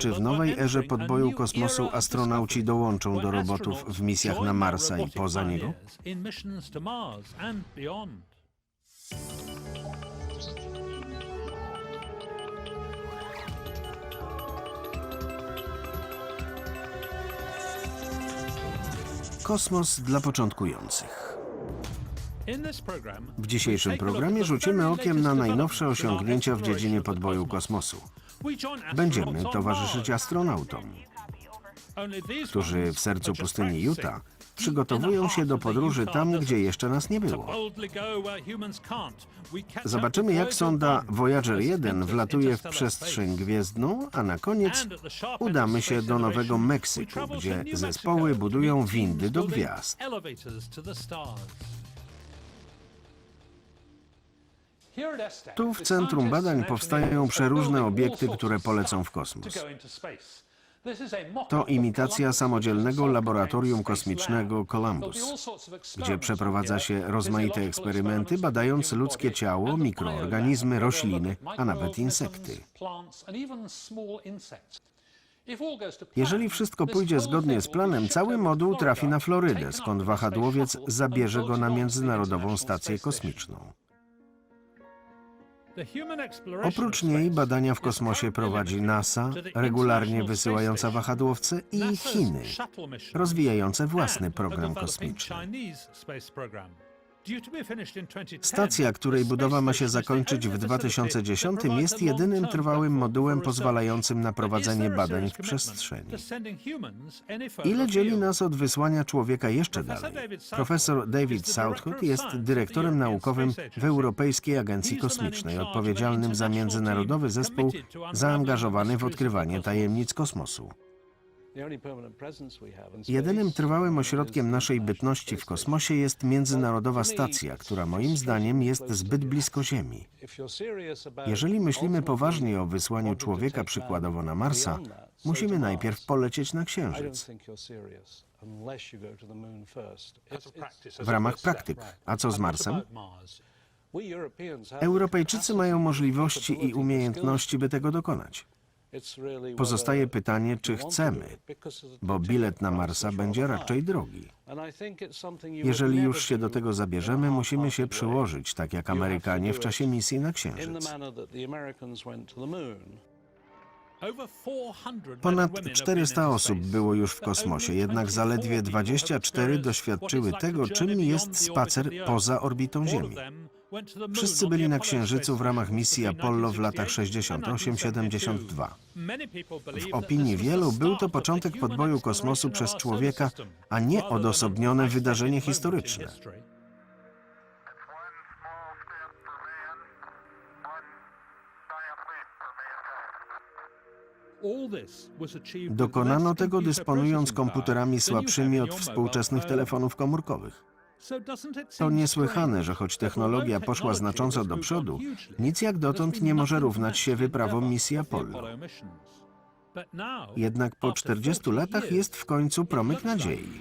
Czy w nowej erze podboju kosmosu astronauci dołączą do robotów w misjach na Marsa i poza niego? Kosmos dla początkujących. W dzisiejszym programie rzucimy okiem na najnowsze osiągnięcia w dziedzinie podboju kosmosu. Będziemy towarzyszyć astronautom, którzy w sercu pustyni Utah przygotowują się do podróży tam, gdzie jeszcze nas nie było. Zobaczymy, jak sonda Voyager 1 wlatuje w przestrzeń gwiezdną, a na koniec udamy się do Nowego Meksyku, gdzie zespoły budują windy do gwiazd. Tu w centrum badań powstają przeróżne obiekty, które polecą w kosmos. To imitacja samodzielnego laboratorium kosmicznego Columbus, gdzie przeprowadza się rozmaite eksperymenty, badając ludzkie ciało, mikroorganizmy, rośliny, a nawet insekty. Jeżeli wszystko pójdzie zgodnie z planem, cały moduł trafi na Florydę, skąd wahadłowiec zabierze go na Międzynarodową Stację Kosmiczną. Oprócz niej badania w kosmosie prowadzi NASA, regularnie wysyłająca wahadłowce i Chiny, rozwijające własny program kosmiczny. Stacja, której budowa ma się zakończyć w 2010, jest jedynym trwałym modułem pozwalającym na prowadzenie badań w przestrzeni. Ile dzieli nas od wysłania człowieka jeszcze dalej? Profesor David Southwood jest dyrektorem naukowym w Europejskiej Agencji Kosmicznej, odpowiedzialnym za międzynarodowy zespół zaangażowany w odkrywanie tajemnic kosmosu. Jedynym trwałym ośrodkiem naszej bytności w kosmosie jest Międzynarodowa Stacja, która moim zdaniem jest zbyt blisko Ziemi. Jeżeli myślimy poważnie o wysłaniu człowieka przykładowo na Marsa, musimy najpierw polecieć na Księżyc. W ramach praktyk. A co z Marsem? Europejczycy mają możliwości i umiejętności, by tego dokonać. Pozostaje pytanie, czy chcemy, bo bilet na Marsa będzie raczej drogi. Jeżeli już się do tego zabierzemy, musimy się przyłożyć, tak jak Amerykanie w czasie misji na Księżyc. Ponad 400 osób było już w kosmosie, jednak zaledwie 24 doświadczyły tego, czym jest spacer poza orbitą Ziemi. Wszyscy byli na Księżycu w ramach misji Apollo w latach 68-72. W opinii wielu był to początek podboju kosmosu przez człowieka, a nie odosobnione wydarzenie historyczne. Dokonano tego dysponując komputerami słabszymi od współczesnych telefonów komórkowych. To niesłychane, że choć technologia poszła znacząco do przodu, nic jak dotąd nie może równać się wyprawom misji Apollo. Jednak po 40 latach jest w końcu promyk nadziei.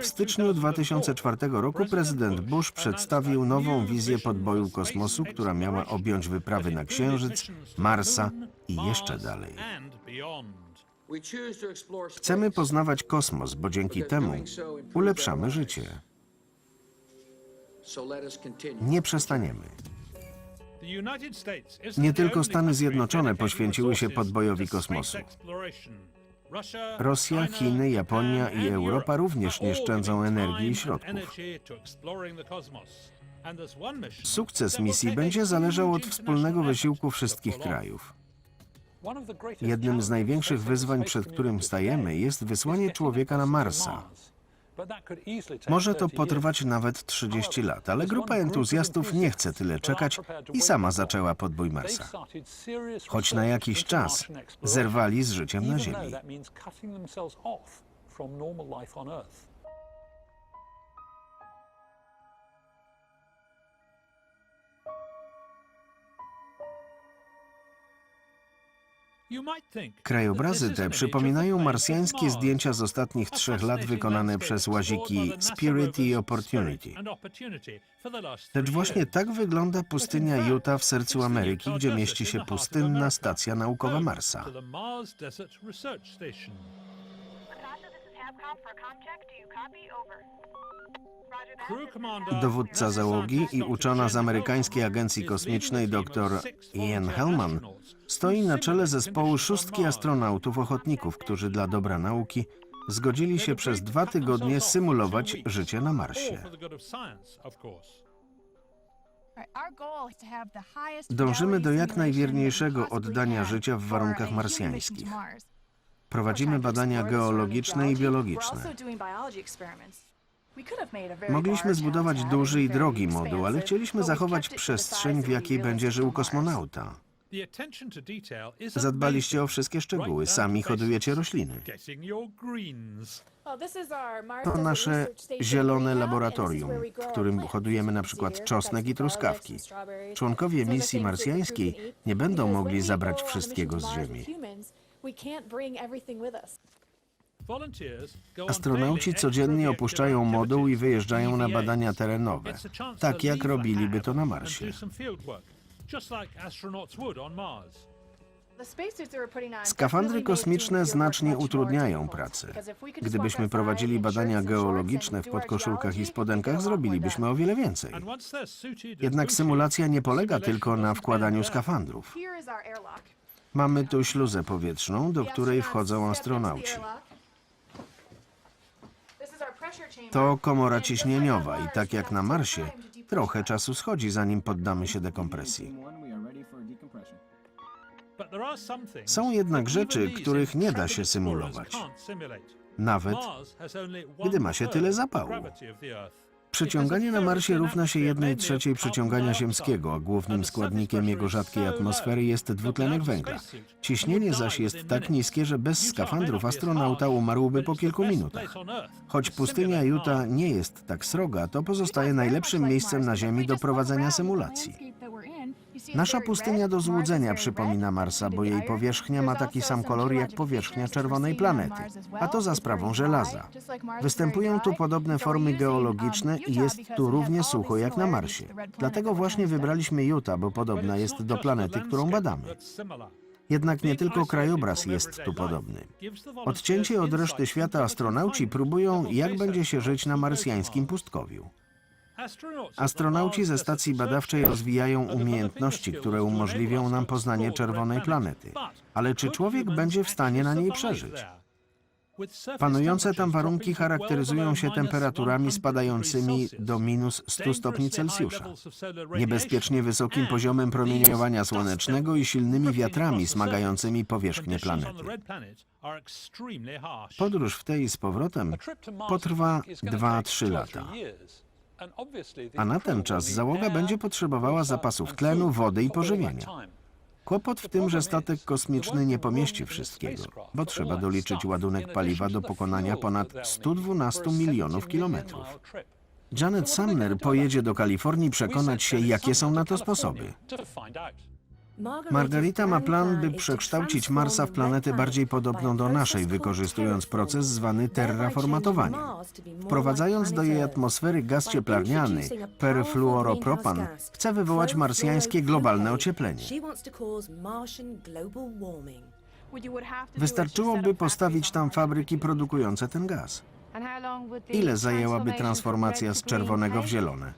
W styczniu 2004 roku prezydent Bush przedstawił nową wizję podboju kosmosu, która miała objąć wyprawy na Księżyc, Marsa i jeszcze dalej. Chcemy poznawać kosmos, bo dzięki temu ulepszamy życie. Nie przestaniemy. Nie tylko Stany Zjednoczone poświęciły się podbojowi kosmosu. Rosja, Chiny, Japonia i Europa również nie szczędzą energii i środków. Sukces misji będzie zależał od wspólnego wysiłku wszystkich krajów. Jednym z największych wyzwań, przed którym stajemy, jest wysłanie człowieka na Marsa. Może to potrwać nawet 30 lat, ale grupa entuzjastów nie chce tyle czekać i sama zaczęła podbój Marsa. Choć na jakiś czas zerwali z życiem na Ziemi. Krajobrazy te przypominają marsjańskie zdjęcia z ostatnich trzech lat wykonane przez łaziki Spirit i Opportunity. Lecz właśnie tak wygląda pustynia Utah w sercu Ameryki, gdzie mieści się pustynna stacja naukowa Marsa. Dowódca załogi i uczona z amerykańskiej agencji kosmicznej dr Ian Hellman. Stoi na czele zespołu szóstki astronautów ochotników, którzy dla dobra nauki zgodzili się przez dwa tygodnie symulować życie na Marsie. Dążymy do jak najwierniejszego oddania życia w warunkach marsjańskich. Prowadzimy badania geologiczne i biologiczne. Mogliśmy zbudować duży i drogi moduł, ale chcieliśmy zachować przestrzeń, w jakiej będzie żył kosmonauta. Zadbaliście o wszystkie szczegóły, sami hodujecie rośliny. To nasze zielone laboratorium, w którym hodujemy na przykład czosnek i truskawki. Członkowie misji marsjańskiej nie będą mogli zabrać wszystkiego z Ziemi. Astronauci codziennie opuszczają moduł i wyjeżdżają na badania terenowe, tak jak robiliby to na Marsie. Skafandry kosmiczne znacznie utrudniają pracę. Gdybyśmy prowadzili badania geologiczne w podkoszulkach i spodenkach, zrobilibyśmy o wiele więcej. Jednak symulacja nie polega tylko na wkładaniu skafandrów. Mamy tu śluzę powietrzną, do której wchodzą astronauci. To komora ciśnieniowa i tak jak na Marsie, trochę czasu schodzi, zanim poddamy się dekompresji. Są jednak rzeczy, których nie da się symulować. symulować. Nawet gdy ma się tyle zapału. Przyciąganie na Marsie równa się 1 trzeciej przyciągania ziemskiego, a głównym składnikiem jego rzadkiej atmosfery jest dwutlenek węgla. Ciśnienie zaś jest tak niskie, że bez skafandrów astronauta umarłby po kilku minutach. Choć pustynia Utah nie jest tak sroga, to pozostaje najlepszym miejscem na Ziemi do prowadzenia symulacji. Nasza pustynia do złudzenia przypomina Marsa, bo jej powierzchnia ma taki sam kolor jak powierzchnia czerwonej planety, a to za sprawą żelaza. Występują tu podobne formy geologiczne i jest tu równie sucho jak na Marsie. Dlatego właśnie wybraliśmy Utah, bo podobna jest do planety, którą badamy. Jednak nie tylko krajobraz jest tu podobny. Odcięci od reszty świata astronauci próbują, jak będzie się żyć na marsjańskim pustkowiu. Astronauci ze stacji badawczej rozwijają umiejętności, które umożliwią nam poznanie czerwonej planety. Ale czy człowiek będzie w stanie na niej przeżyć? Panujące tam warunki charakteryzują się temperaturami spadającymi do minus 100 stopni Celsjusza, niebezpiecznie wysokim poziomem promieniowania słonecznego i silnymi wiatrami smagającymi powierzchnię planety. Podróż w tej z powrotem potrwa 2-3 lata. A na ten czas załoga będzie potrzebowała zapasów tlenu, wody i pożywienia. Kłopot w tym, że statek kosmiczny nie pomieści wszystkiego, bo trzeba doliczyć ładunek paliwa do pokonania ponad 112 milionów kilometrów. Janet Sumner pojedzie do Kalifornii przekonać się, jakie są na to sposoby. Margarita ma plan, by przekształcić Marsa w planetę bardziej podobną do naszej, wykorzystując proces zwany terraformatowaniem. Wprowadzając do jej atmosfery gaz cieplarniany, perfluoropropan, chce wywołać marsjańskie globalne ocieplenie. Wystarczyłoby postawić tam fabryki produkujące ten gaz. Ile zajęłaby transformacja z czerwonego w zielone?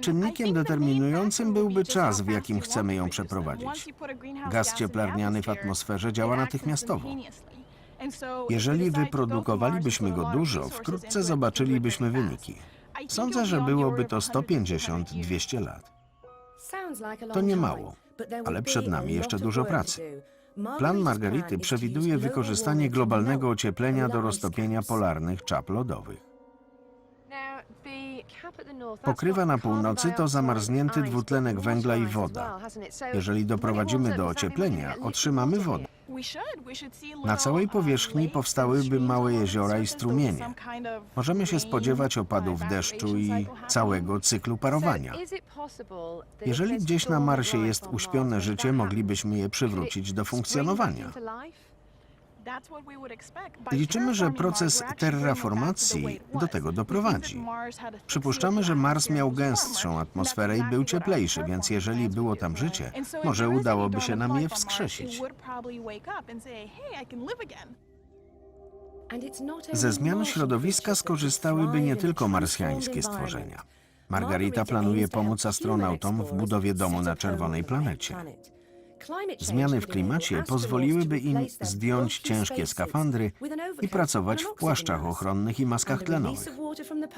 Czynnikiem determinującym byłby czas, w jakim chcemy ją przeprowadzić. Gaz cieplarniany w atmosferze działa natychmiastowo. Jeżeli wyprodukowalibyśmy go dużo, wkrótce zobaczylibyśmy wyniki. Sądzę, że byłoby to 150-200 lat. To nie mało, ale przed nami jeszcze dużo pracy. Plan Margarity przewiduje wykorzystanie globalnego ocieplenia do roztopienia polarnych czap lodowych. Pokrywa na północy to zamarznięty dwutlenek węgla i woda. Jeżeli doprowadzimy do ocieplenia, otrzymamy wodę. Na całej powierzchni powstałyby małe jeziora i strumienie. Możemy się spodziewać opadów deszczu i całego cyklu parowania. Jeżeli gdzieś na Marsie jest uśpione życie, moglibyśmy je przywrócić do funkcjonowania. Liczymy, że proces terraformacji do tego doprowadzi. Przypuszczamy, że Mars miał gęstszą atmosferę i był cieplejszy, więc jeżeli było tam życie, może udałoby się nam je wskrzesić. Ze zmian środowiska skorzystałyby nie tylko marsjańskie stworzenia. Margarita planuje pomóc astronautom w budowie domu na czerwonej planecie. Zmiany w klimacie pozwoliłyby im zdjąć ciężkie skafandry i pracować w płaszczach ochronnych i maskach tlenowych,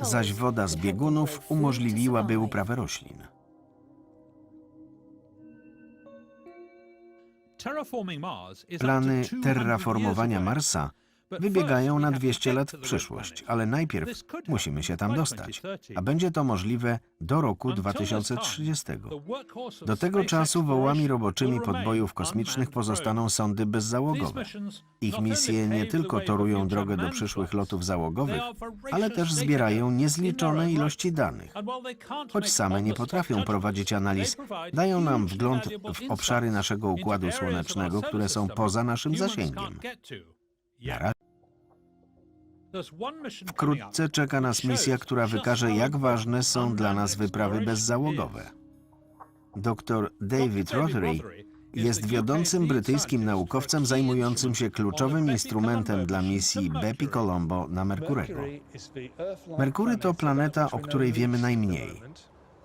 zaś woda z biegunów umożliwiłaby uprawę roślin. Plany terraformowania Marsa wybiegają na 200 lat w przyszłość, ale najpierw musimy się tam dostać, a będzie to możliwe do roku 2030. Do tego czasu wołami roboczymi podbojów kosmicznych pozostaną sondy bezzałogowe. Ich misje nie tylko torują drogę do przyszłych lotów załogowych, ale też zbierają niezliczone ilości danych. Choć same nie potrafią prowadzić analiz, dają nam wgląd w obszary naszego Układu Słonecznego, które są poza naszym zasięgiem. Na razie Wkrótce czeka nas misja, która wykaże, jak ważne są dla nas wyprawy bezzałogowe. Dr David Rothery jest wiodącym brytyjskim naukowcem zajmującym się kluczowym instrumentem dla misji Bepi Colombo na Merkurego. Merkury to planeta, o której wiemy najmniej.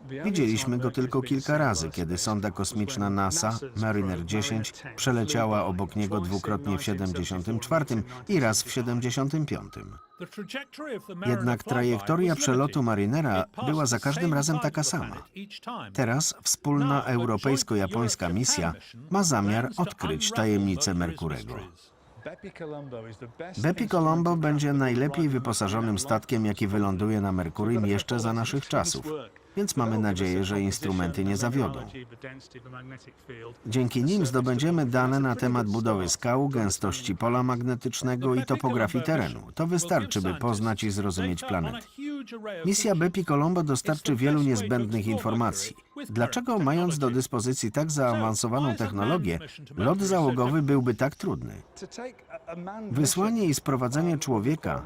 Widzieliśmy go tylko kilka razy, kiedy sonda kosmiczna NASA Mariner 10 przeleciała obok niego dwukrotnie w 74 i raz w 75. Jednak trajektoria przelotu Marinera była za każdym razem taka sama. Teraz wspólna europejsko-japońska misja ma zamiar odkryć tajemnicę Merkurego. Bepi Colombo będzie najlepiej wyposażonym statkiem, jaki wyląduje na Merkurym jeszcze za naszych czasów, więc mamy nadzieję, że instrumenty nie zawiodą. Dzięki nim zdobędziemy dane na temat budowy skał, gęstości pola magnetycznego i topografii terenu. To wystarczy, by poznać i zrozumieć planety. Misja Bepi Colombo dostarczy wielu niezbędnych informacji. Dlaczego, mając do dyspozycji tak zaawansowaną technologię, lot załogowy byłby tak trudny? Wysłanie i sprowadzenie człowieka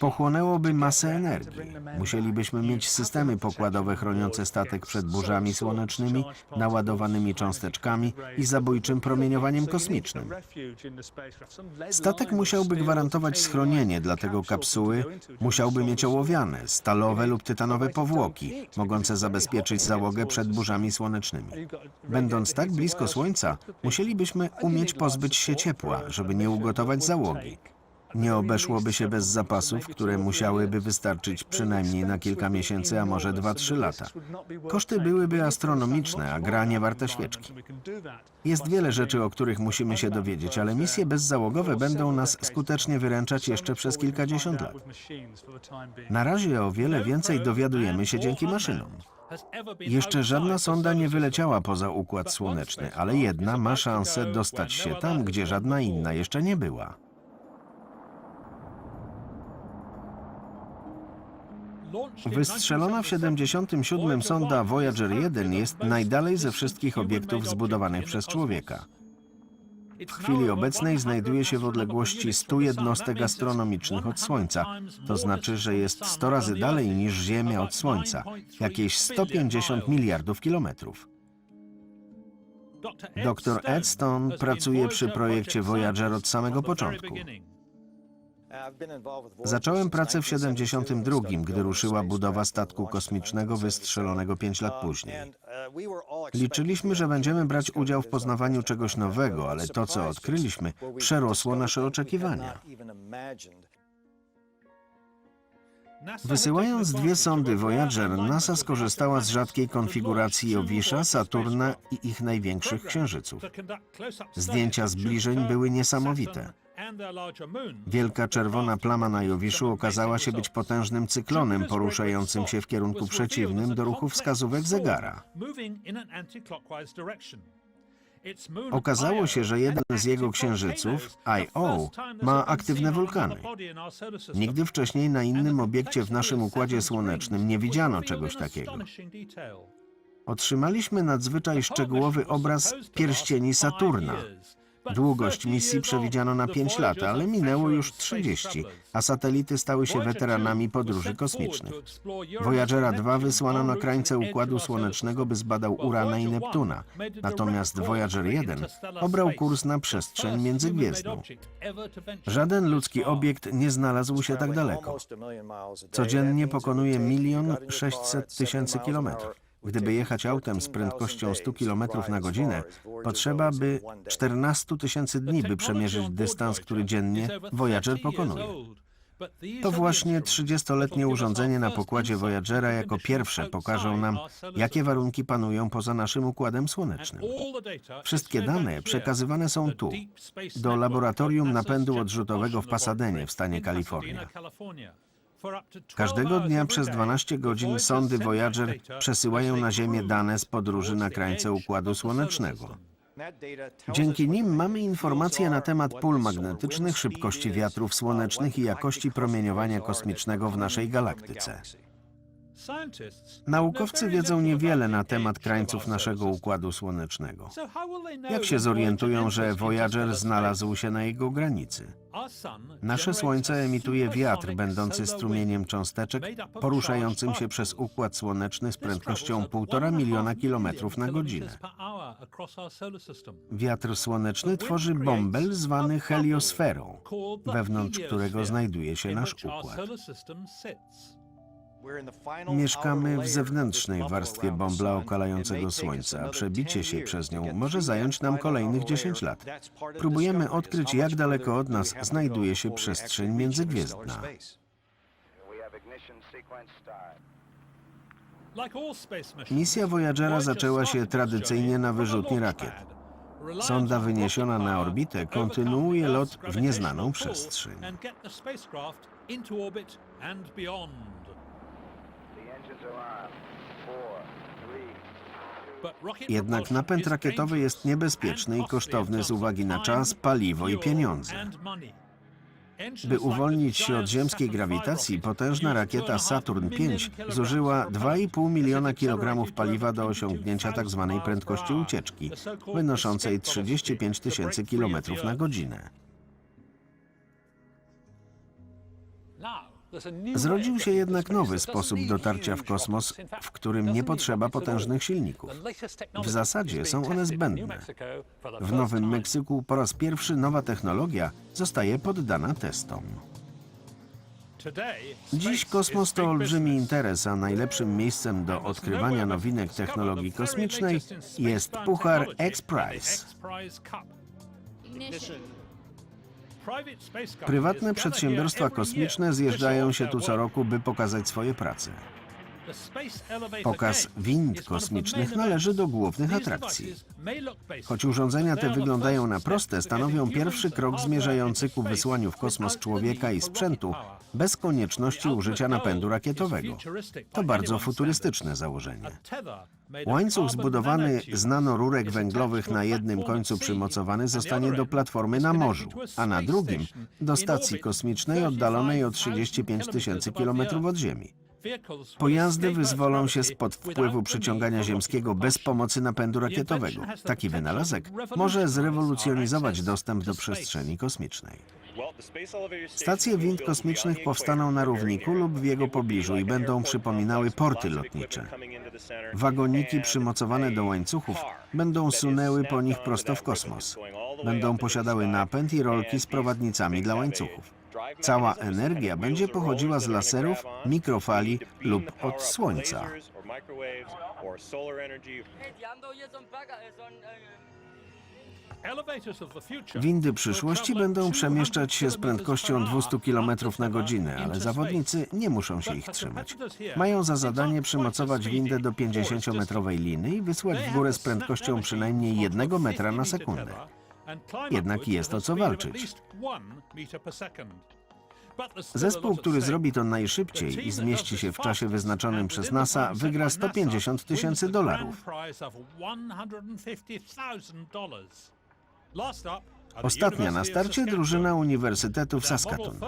pochłonęłoby masę energii. Musielibyśmy mieć systemy pokładowe chroniące statek przed burzami słonecznymi, naładowanymi cząsteczkami i zabójczym promieniowaniem kosmicznym. Statek musiałby gwarantować schronienie, dlatego kapsuły musiałby mieć ołowiane, stalowe lub tytanowe powłoki, mogące zabezpieczyć załogę przed burzami słonecznymi. Będąc tak blisko Słońca, musielibyśmy umieć pozbyć się ciepła, żeby nie ugotować załogi. Nie obeszłoby się bez zapasów, które musiałyby wystarczyć przynajmniej na kilka miesięcy, a może 2-3 lata. Koszty byłyby astronomiczne, a gra nie warta świeczki. Jest wiele rzeczy, o których musimy się dowiedzieć, ale misje bezzałogowe będą nas skutecznie wyręczać jeszcze przez kilkadziesiąt lat. Na razie o wiele więcej dowiadujemy się dzięki maszynom. Jeszcze żadna sonda nie wyleciała poza Układ Słoneczny, ale jedna ma szansę dostać się tam, gdzie żadna inna jeszcze nie była. Wystrzelona w 77 sonda Voyager 1 jest najdalej ze wszystkich obiektów zbudowanych przez człowieka. W chwili obecnej znajduje się w odległości 100 jednostek astronomicznych od Słońca. To znaczy, że jest 100 razy dalej niż Ziemia od Słońca, jakieś 150 miliardów kilometrów. Dr Ed Stone pracuje przy projekcie Voyager od samego początku. Zacząłem pracę w 72, gdy ruszyła budowa statku kosmicznego wystrzelonego 5 lat później. Liczyliśmy, że będziemy brać udział w poznawaniu czegoś nowego, ale to, co odkryliśmy, przerosło nasze oczekiwania. Wysyłając dwie sondy Voyager, NASA skorzystała z rzadkiej konfiguracji Jowisza, Saturna i ich największych księżyców. Zdjęcia zbliżeń były niesamowite. Wielka czerwona plama na Jowiszu okazała się być potężnym cyklonem poruszającym się w kierunku przeciwnym do ruchu wskazówek zegara. Okazało się, że jeden z jego księżyców, Io, ma aktywne wulkany. Nigdy wcześniej na innym obiekcie w naszym Układzie Słonecznym nie widziano czegoś takiego. Otrzymaliśmy nadzwyczaj szczegółowy obraz pierścieni Saturna. Długość misji przewidziano na 5 lat, ale minęło już 30, a satelity stały się weteranami podróży kosmicznych. Voyagera 2 wysłano na krańce Układu Słonecznego, by zbadał Urana i Neptuna, natomiast Voyager 1 obrał kurs na przestrzeń międzygwiezdną. Żaden ludzki obiekt nie znalazł się tak daleko. Codziennie pokonuje milion sześćset tysięcy kilometrów. Gdyby jechać autem z prędkością 100 km na godzinę, potrzeba by 14 tysięcy dni, by przemierzyć dystans, który dziennie Voyager pokonuje. To właśnie 30-letnie urządzenie na pokładzie Voyagera jako pierwsze pokażą nam, jakie warunki panują poza naszym Układem Słonecznym. Wszystkie dane przekazywane są tu, do laboratorium napędu odrzutowego w Pasadenie w stanie Kalifornia. Każdego dnia przez 12 godzin sondy Voyager przesyłają na Ziemię dane z podróży na krańce Układu Słonecznego. Dzięki nim mamy informacje na temat pól magnetycznych, szybkości wiatrów słonecznych i jakości promieniowania kosmicznego w naszej galaktyce. Naukowcy wiedzą niewiele na temat krańców naszego Układu Słonecznego. Jak się zorientują, że Voyager znalazł się na jego granicy? Nasze Słońce emituje wiatr będący strumieniem cząsteczek poruszającym się przez Układ Słoneczny z prędkością 1,5 miliona kilometrów na godzinę. Wiatr słoneczny tworzy bąbel zwany heliosferą, wewnątrz którego znajduje się nasz układ. Mieszkamy w zewnętrznej warstwie bąbla okalającego Słońca, a przebicie się przez nią może zająć nam kolejnych 10 lat. Próbujemy odkryć, jak daleko od nas znajduje się przestrzeń międzygwiezdna. Misja Voyagera zaczęła się tradycyjnie na wyrzutni rakiet. Sonda wyniesiona na orbitę kontynuuje lot w nieznaną przestrzeń. Jednak napęd rakietowy jest niebezpieczny i kosztowny z uwagi na czas, paliwo i pieniądze. By uwolnić się od ziemskiej grawitacji, potężna rakieta Saturn V zużyła 2,5 miliona kilogramów paliwa do osiągnięcia tzw. prędkości ucieczki, wynoszącej 35 tysięcy kilometrów na godzinę. Zrodził się jednak nowy sposób dotarcia w kosmos, w którym nie potrzeba potężnych silników. W zasadzie są one zbędne. W Nowym Meksyku po raz pierwszy nowa technologia zostaje poddana testom. Dziś kosmos to olbrzymi interes, a najlepszym miejscem do odkrywania nowinek technologii kosmicznej jest Puchar X-Prize. Prywatne przedsiębiorstwa kosmiczne zjeżdżają się tu co roku, by pokazać swoje prace. Pokaz wind kosmicznych należy do głównych atrakcji. Choć urządzenia te wyglądają na proste, stanowią pierwszy krok zmierzający ku wysłaniu w kosmos człowieka i sprzętu bez konieczności użycia napędu rakietowego. To bardzo futurystyczne założenie. Łańcuch zbudowany z nanorurek węglowych na jednym końcu przymocowany zostanie do platformy na morzu, a na drugim do stacji kosmicznej oddalonej o 35 tysięcy kilometrów od Ziemi. Pojazdy wyzwolą się spod wpływu przyciągania ziemskiego bez pomocy napędu rakietowego. Taki wynalazek może zrewolucjonizować dostęp do przestrzeni kosmicznej. Stacje wind kosmicznych powstaną na równiku lub w jego pobliżu i będą przypominały porty lotnicze. Wagoniki przymocowane do łańcuchów będą sunęły po nich prosto w kosmos. Będą posiadały napęd i rolki z prowadnicami dla łańcuchów. Cała energia będzie pochodziła z laserów, mikrofali lub od słońca. Windy przyszłości będą przemieszczać się z prędkością 200 km na godzinę, ale zawodnicy nie muszą się ich trzymać. Mają za zadanie przymocować windę do 50-metrowej liny i wysłać w górę z prędkością przynajmniej 1 metra na sekundę. Jednak jest o co walczyć. Zespół, który zrobi to najszybciej i zmieści się w czasie wyznaczonym przez NASA, wygra 150 tysięcy dolarów. Ostatnia na starcie drużyna Uniwersytetu w Saskatoon.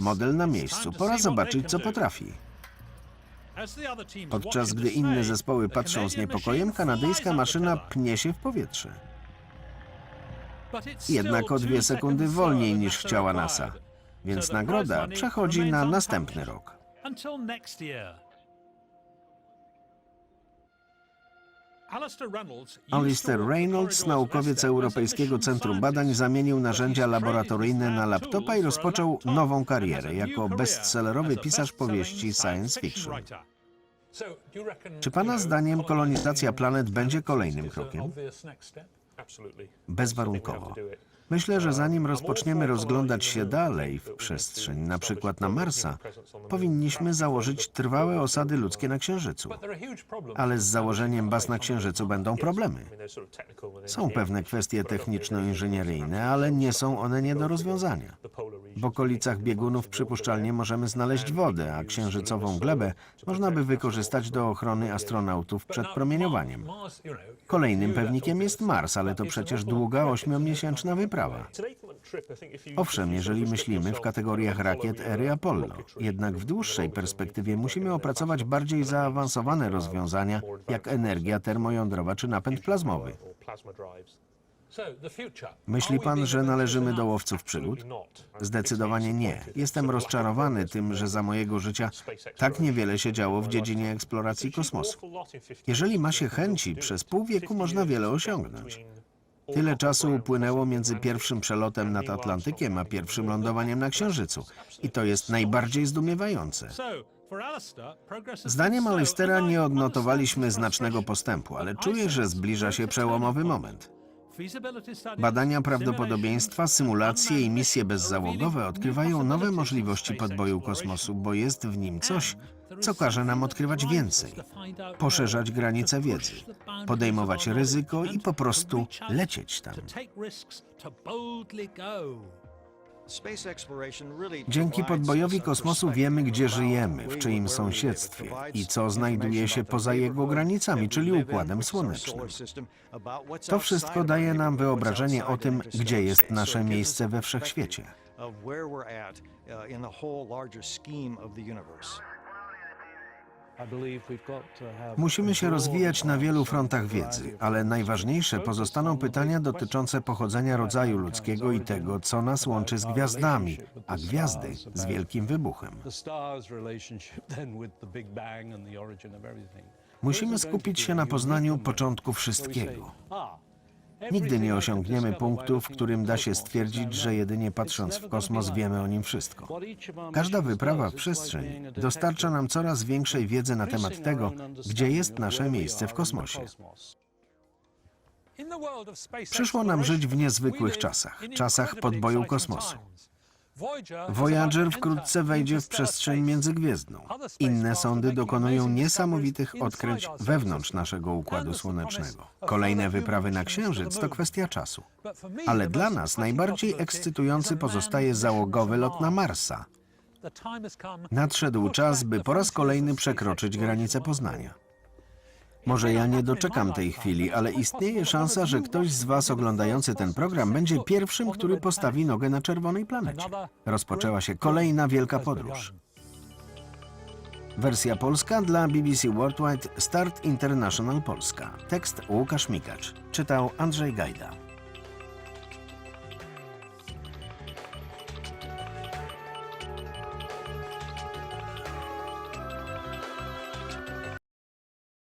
Model na miejscu. Pora zobaczyć, co potrafi. Podczas gdy inne zespoły patrzą z niepokojem, kanadyjska maszyna pnie się w powietrze. Jednak o dwie sekundy wolniej niż chciała NASA, więc nagroda przechodzi na następny rok. Alistair Reynolds, naukowiec Europejskiego Centrum Badań, zamienił narzędzia laboratoryjne na laptopa i rozpoczął nową karierę jako bestsellerowy pisarz powieści science fiction. Czy Pana zdaniem kolonizacja planet będzie kolejnym krokiem? Bezwarunkowo. Myślę, że zanim rozpoczniemy rozglądać się dalej w przestrzeń, na przykład na Marsa, powinniśmy założyć trwałe osady ludzkie na Księżycu. Ale z założeniem baz na Księżycu będą problemy. Są pewne kwestie techniczno-inżynieryjne, ale nie są one nie do rozwiązania. W okolicach biegunów przypuszczalnie możemy znaleźć wodę, a księżycową glebę można by wykorzystać do ochrony astronautów przed promieniowaniem. Kolejnym pewnikiem jest Mars, ale to przecież długa ośmiomiesięczna wyprawa. Owszem, jeżeli myślimy w kategoriach rakiet ery Apollo, jednak w dłuższej perspektywie musimy opracować bardziej zaawansowane rozwiązania, jak energia termojądrowa czy napęd plazmowy. Myśli pan, że należymy do łowców przygód? Zdecydowanie nie. Jestem rozczarowany tym, że za mojego życia tak niewiele się działo w dziedzinie eksploracji kosmosu. Jeżeli ma się chęci, przez pół wieku można wiele osiągnąć. Tyle czasu upłynęło między pierwszym przelotem nad Atlantykiem, a pierwszym lądowaniem na Księżycu. I to jest najbardziej zdumiewające. Zdaniem Alistera nie odnotowaliśmy znacznego postępu, ale czuję, że zbliża się przełomowy moment. Badania prawdopodobieństwa, symulacje i misje bezzałogowe odkrywają nowe możliwości podboju kosmosu, bo jest w nim coś, co każe nam odkrywać więcej, poszerzać granice wiedzy, podejmować ryzyko i po prostu lecieć tam. Dzięki podbojowi kosmosu wiemy, gdzie żyjemy, w czyim sąsiedztwie i co znajduje się poza jego granicami, czyli układem słonecznym. To wszystko daje nam wyobrażenie o tym, gdzie jest nasze miejsce we wszechświecie. Musimy się rozwijać na wielu frontach wiedzy, ale najważniejsze pozostaną pytania dotyczące pochodzenia rodzaju ludzkiego i tego, co nas łączy z gwiazdami, a gwiazdy z wielkim wybuchem. Musimy skupić się na poznaniu początku wszystkiego. Nigdy nie osiągniemy punktu, w którym da się stwierdzić, że jedynie patrząc w kosmos wiemy o nim wszystko. Każda wyprawa w przestrzeń dostarcza nam coraz większej wiedzy na temat tego, gdzie jest nasze miejsce w kosmosie. Przyszło nam żyć w niezwykłych czasach, czasach podboju kosmosu. Voyager wkrótce wejdzie w przestrzeń międzygwiezdną. Inne sondy dokonują niesamowitych odkryć wewnątrz naszego Układu Słonecznego. Kolejne wyprawy na Księżyc to kwestia czasu. Ale dla nas najbardziej ekscytujący pozostaje załogowy lot na Marsa. Nadszedł czas, by po raz kolejny przekroczyć granice poznania. Może ja nie doczekam tej chwili, ale istnieje szansa, że ktoś z Was oglądający ten program będzie pierwszym, który postawi nogę na czerwonej planecie. Rozpoczęła się kolejna wielka podróż. Wersja polska dla BBC Worldwide Start International Polska. Tekst Łukasz Mikacz. Czytał Andrzej Gajda.